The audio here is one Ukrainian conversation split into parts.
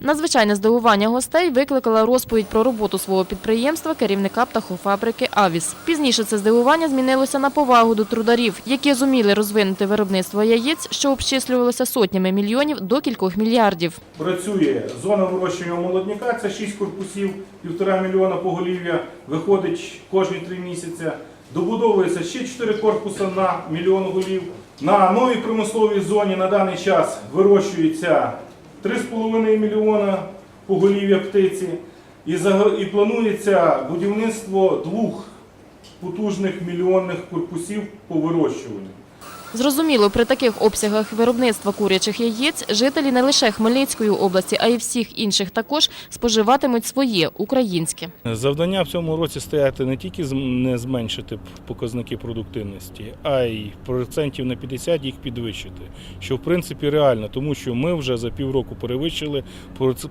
Надзвичайне здивування гостей викликала розповідь про роботу свого підприємства керівника птахофабрики Авіс. Пізніше це здивування змінилося на повагу до трударів, які зуміли розвинути виробництво яєць, що обчислювалося сотнями мільйонів до кількох мільярдів. Працює зона вирощування молодняка, це 6 корпусів, півтора мільйона поголів'я, виходить кожні 3 місяці. Добудовується ще 4 корпуси на мільйон голів. На новій промисловій зоні на даний час вирощується 3,5 мільйона поголів'я птиці. І, і планується будівництво двох потужних мільйонних корпусів по вирощуванню. Зрозуміло, при таких обсягах виробництва курячих яєць жителі не лише Хмельницької області, а й всіх інших також споживатимуть своє українське. Завдання в цьому році стояти не тільки не зменшити показники продуктивності, а й процентів на 50 їх підвищити. Що в принципі реально, тому що ми вже за півроку перевищили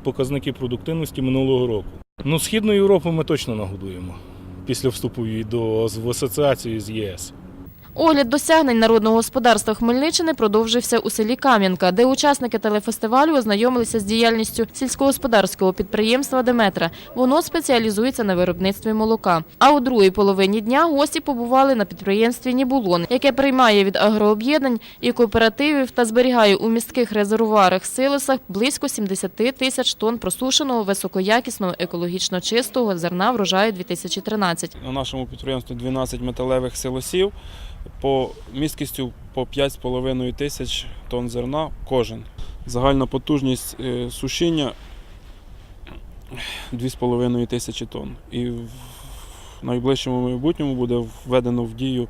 показники продуктивності минулого року. Ну, Східну Європу ми точно нагодуємо після вступу до в асоціацію з ЄС. Огляд досягнень народного господарства Хмельниччини продовжився у селі Кам'янка, де учасники телефестивалю ознайомилися з діяльністю сільськогосподарського підприємства Деметра. Воно спеціалізується на виробництві молока. А у другій половині дня гості побували на підприємстві Нібулон, яке приймає від агрооб'єднань і кооперативів та зберігає у міських резервуарах силосах близько 70 тисяч тонн просушеного високоякісного екологічно чистого зерна врожаю 2013. На нашому підприємстві 12 металевих силосів по місткістю по 5,5 тисяч тонн зерна кожен. Загальна потужність е, сушіння 2,5 тисячі тонн. І в найближчому майбутньому буде введено в дію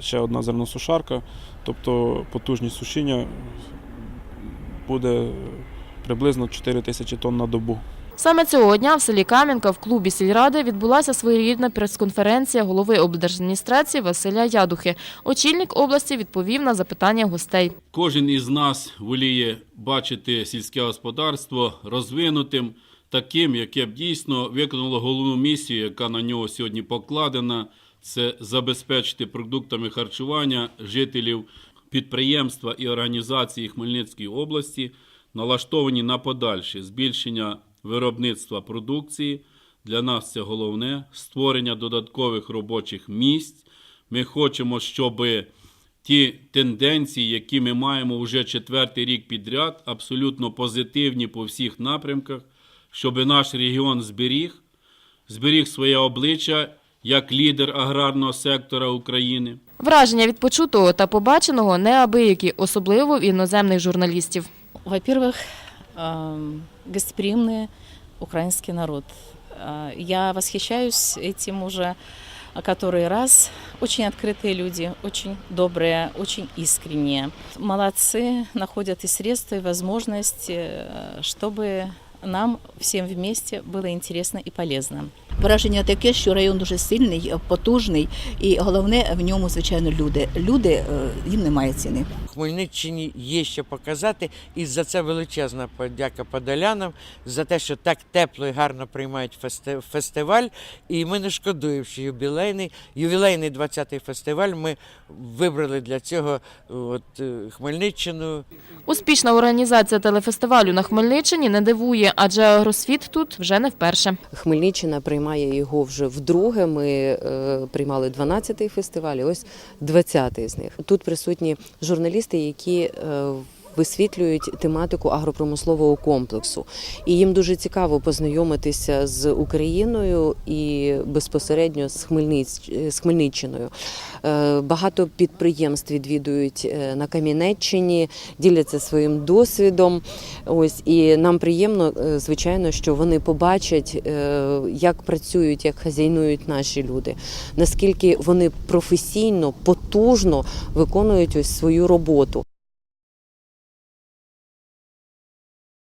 ще одна зерносушарка, тобто потужність сушіння буде приблизно 4 тисячі тонн на добу. Саме цього дня в селі Кам'янка в клубі сільради відбулася своєрідна прес-конференція голови облдержадміністрації Василя Ядухи. Очільник області відповів на запитання гостей. Кожен із нас воліє бачити сільське господарство розвинутим, таким, яке б дійсно виконало головну місію, яка на нього сьогодні покладена. Це забезпечити продуктами харчування жителів підприємства і організації Хмельницької області, налаштовані на подальше збільшення виробництва продукції. Для нас це головне створення додаткових робочих місць. Ми хочемо, щоб ті тенденції, які ми маємо вже четвертий рік підряд, абсолютно позитивні по всіх напрямках, щоб наш регіон зберіг, зберіг своє обличчя як лідер аграрного сектора України. Враження від почутого та побаченого неабиякі, особливо в іноземних журналістів. Во-первых, гостеприимный украинский народ. Э, Я восхищаюсь этим уже который раз. Очень открытые люди, очень добрые, очень искренние. Молодцы, находят и средства, и возможность, э, чтобы нам всем вместе было интересно и полезно. Враження таке, що район дуже сильний, потужний, і головне в ньому, звичайно, люди. Люди е, їм немає ціни. Хмельниччині є що показати, і за це величезна подяка подолянам за те, що так тепло і гарно приймають фестиваль. І ми не шкодуємо, що ювілейний, ювілейний 20-й фестиваль ми вибрали для цього от, е, Хмельниччину. Успішна організація телефестивалю на Хмельниччині не дивує, адже агросвіт тут вже не вперше. Хмельниччина приймає його вже вдруге. Ми е, приймали 12-й фестиваль, і ось 20-й з них. Тут присутні журналісти, які е, Висвітлюють тематику агропромислового комплексу, і їм дуже цікаво познайомитися з Україною і безпосередньо з, Хмельниччиною. Е, Багато підприємств відвідують е, на Кам'янеччині, діляться своїм досвідом. Ось і нам приємно, е, звичайно, що вони побачать, як працюють, як хазяйнують наші люди, наскільки вони професійно, потужно виконують ось свою роботу.